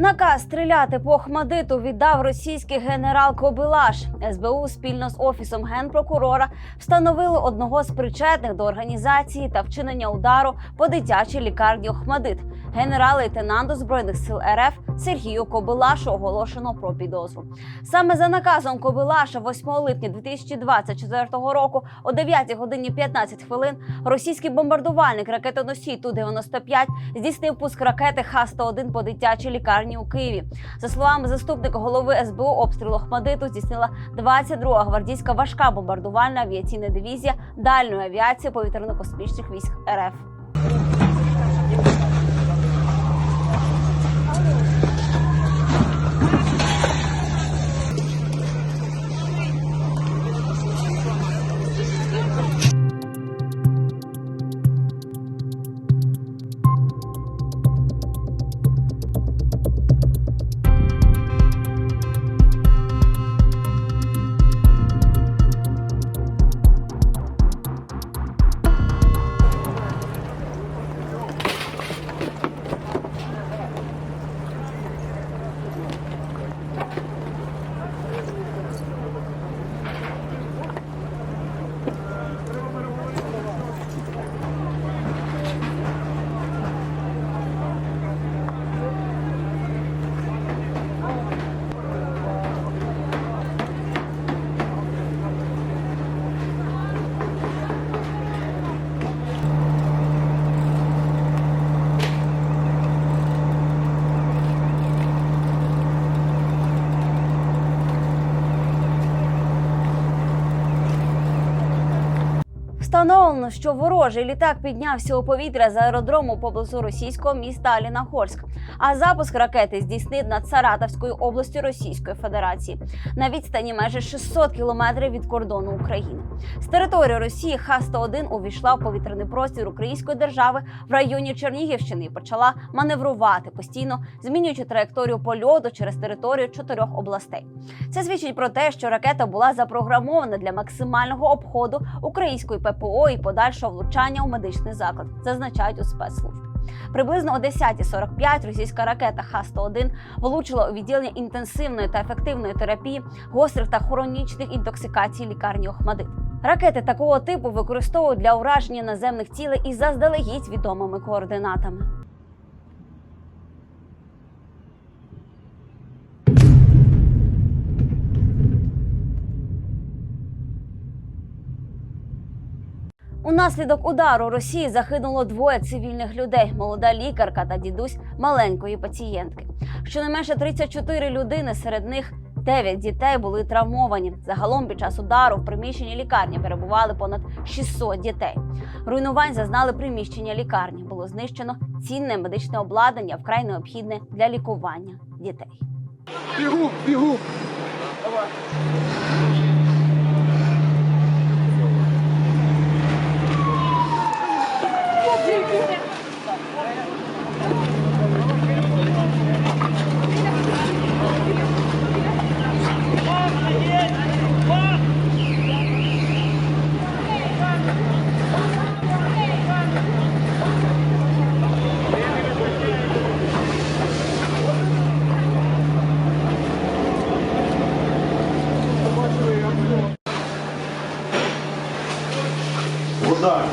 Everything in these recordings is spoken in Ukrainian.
Наказ стріляти по Хмадиту віддав російський генерал Кобилаш. СБУ спільно з офісом генпрокурора встановили одного з причетних до організації та вчинення удару по дитячій лікарні Охмадит. Генерал-лейтенанту збройних сил РФ Сергію Кобилашу оголошено про підозру. Саме за наказом Кобилаша 8 липня 2024 року о 9 годині 15 хвилин російський бомбардувальник ракетоносій Ту-95 здійснив пуск ракети Х-101 по дитячій лікарні у Києві. За словами заступника голови СБУ, обстріл Охмадиту здійснила 22-га гвардійська важка бомбардувальна авіаційна дивізія дальньої авіації повітряно-космічних військ РФ. Встановлено, що ворожий літак піднявся у повітря з аеродрому поблизу російського міста Алінахольськ. А запуск ракети здійснив над Саратовською областю Російської Федерації на відстані майже 600 кілометрів від кордону України. З території Росії Х-101 увійшла в повітряний простір Української держави в районі Чернігівщини і почала маневрувати постійно, змінюючи траєкторію польоту через територію чотирьох областей. Це свідчить про те, що ракета була запрограмована для максимального обходу української ППО і подальшого влучання у медичний заклад, зазначають у спецслужбі. Приблизно о 10.45 російська ракета Х-101 влучила у відділення інтенсивної та ефективної терапії гострих та хронічних інтоксикацій лікарні Охмадит. Ракети такого типу використовують для ураження наземних цілей із заздалегідь відомими координатами. Унаслідок удару Росії загинуло двоє цивільних людей: молода лікарка та дідусь маленької пацієнтки. Щонайменше 34 людини, серед них 9 дітей були травмовані. Загалом під час удару в приміщенні лікарні перебували понад 600 дітей. Руйнувань зазнали приміщення лікарні. Було знищено цінне медичне обладнання, вкрай необхідне для лікування дітей. Бегу, бегу. Удар.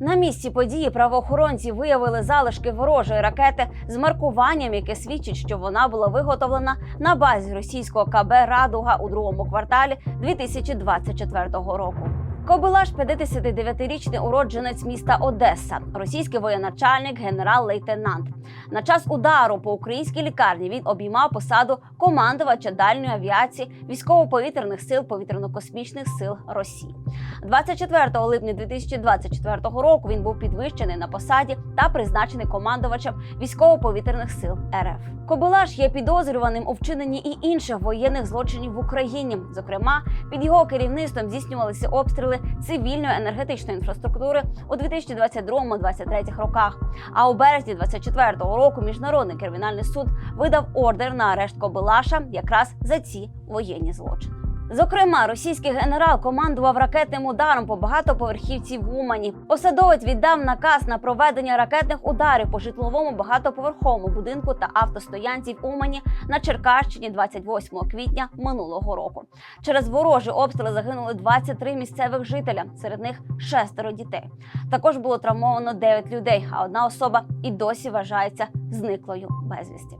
На місці події правоохоронці виявили залишки ворожої ракети з маркуванням, яке свідчить, що вона була виготовлена на базі російського КБ Радуга у другому кварталі 2024 року. Кобилаш 59-річний уродженець міста Одеса, російський воєначальник, генерал-лейтенант. На час удару по українській лікарні він обіймав посаду командувача дальньої авіації військово-повітряних сил повітряно-космічних сил Росії. 24 липня 2024 року він був підвищений на посаді та призначений командувачем військово-повітряних сил РФ. Кобилаш є підозрюваним у вчиненні і інших воєнних злочинів в Україні. Зокрема, під його керівництвом здійснювалися обстріли цивільної енергетичної інфраструктури у 2022-2023 роках. А у березні 2024 року міжнародний кримінальний суд видав ордер на арешт Кобилаша якраз за ці воєнні злочини. Зокрема, російський генерал командував ракетним ударом по багатоповерхівці в Умані. Посадовець віддав наказ на проведення ракетних ударів по житловому багатоповерховому будинку та автостоянці в Умані на Черкащині 28 квітня минулого року. Через ворожі обстріли загинули 23 місцевих жителя, серед них шестеро дітей. Також було травмовано 9 людей, а одна особа і досі вважається зниклою безвісті.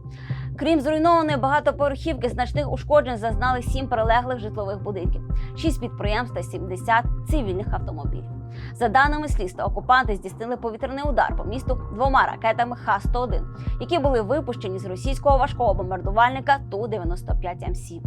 Крім зруйнованої багатоповерхівки, значних ушкоджень зазнали сім прилеглих житлових будинків, шість підприємств та 70 цивільних автомобілів. За даними слідства, окупанти здійснили повітряний удар по місту двома ракетами Х-101, які були випущені з російського важкого бомбардувальника Ту-95М7.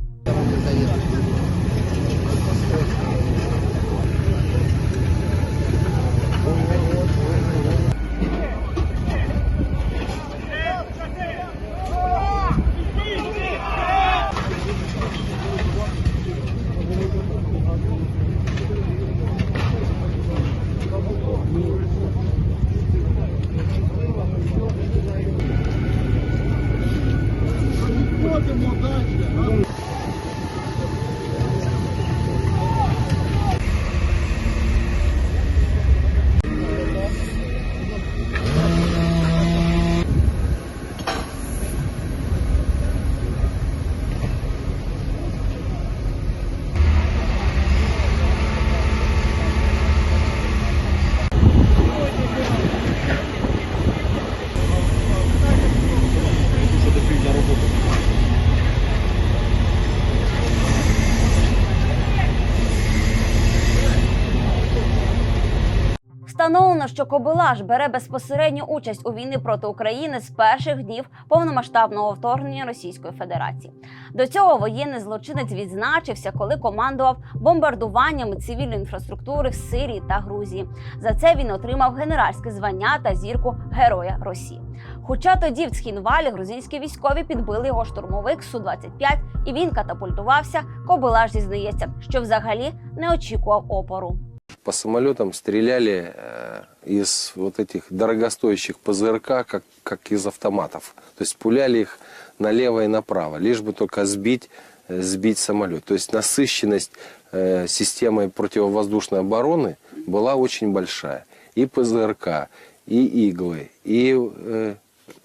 Встановлено, що Кобилаш бере безпосередню участь у війні проти України з перших днів повномасштабного вторгнення Російської Федерації. До цього воєнний злочинець відзначився, коли командував бомбардуваннями цивільної інфраструктури в Сирії та Грузії. За це він отримав генеральське звання та зірку Героя Росії. Хоча тоді в Цхінвалі грузинські військові підбили його штурмовик су 25 і він катапультувався. Кобилаш зізнається, що взагалі не очікував опору. По самолетам стреляли э, из вот этих дорогостоящих ПЗРК, как, как из автоматов. То есть пуляли их налево и направо, лишь бы только сбить, э, сбить самолет. То есть насыщенность э, системой противовоздушной обороны была очень большая. И ПЗРК, и иглы, и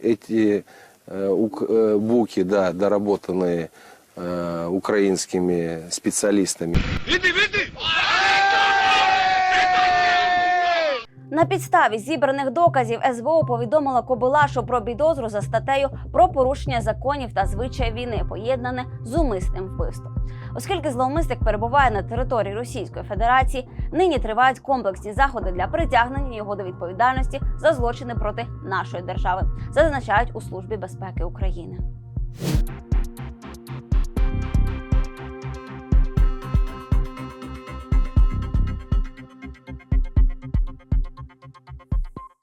эти ук- буки, да, доработанные украинскими специалистами. На підставі зібраних доказів СБУ повідомила Кобилашу про підозру за статтею про порушення законів та звичаї війни, поєднане з умисним вбивством. Оскільки зловмисник перебуває на території Російської Федерації, нині тривають комплексні заходи для притягнення його до відповідальності за злочини проти нашої держави, зазначають у службі безпеки України.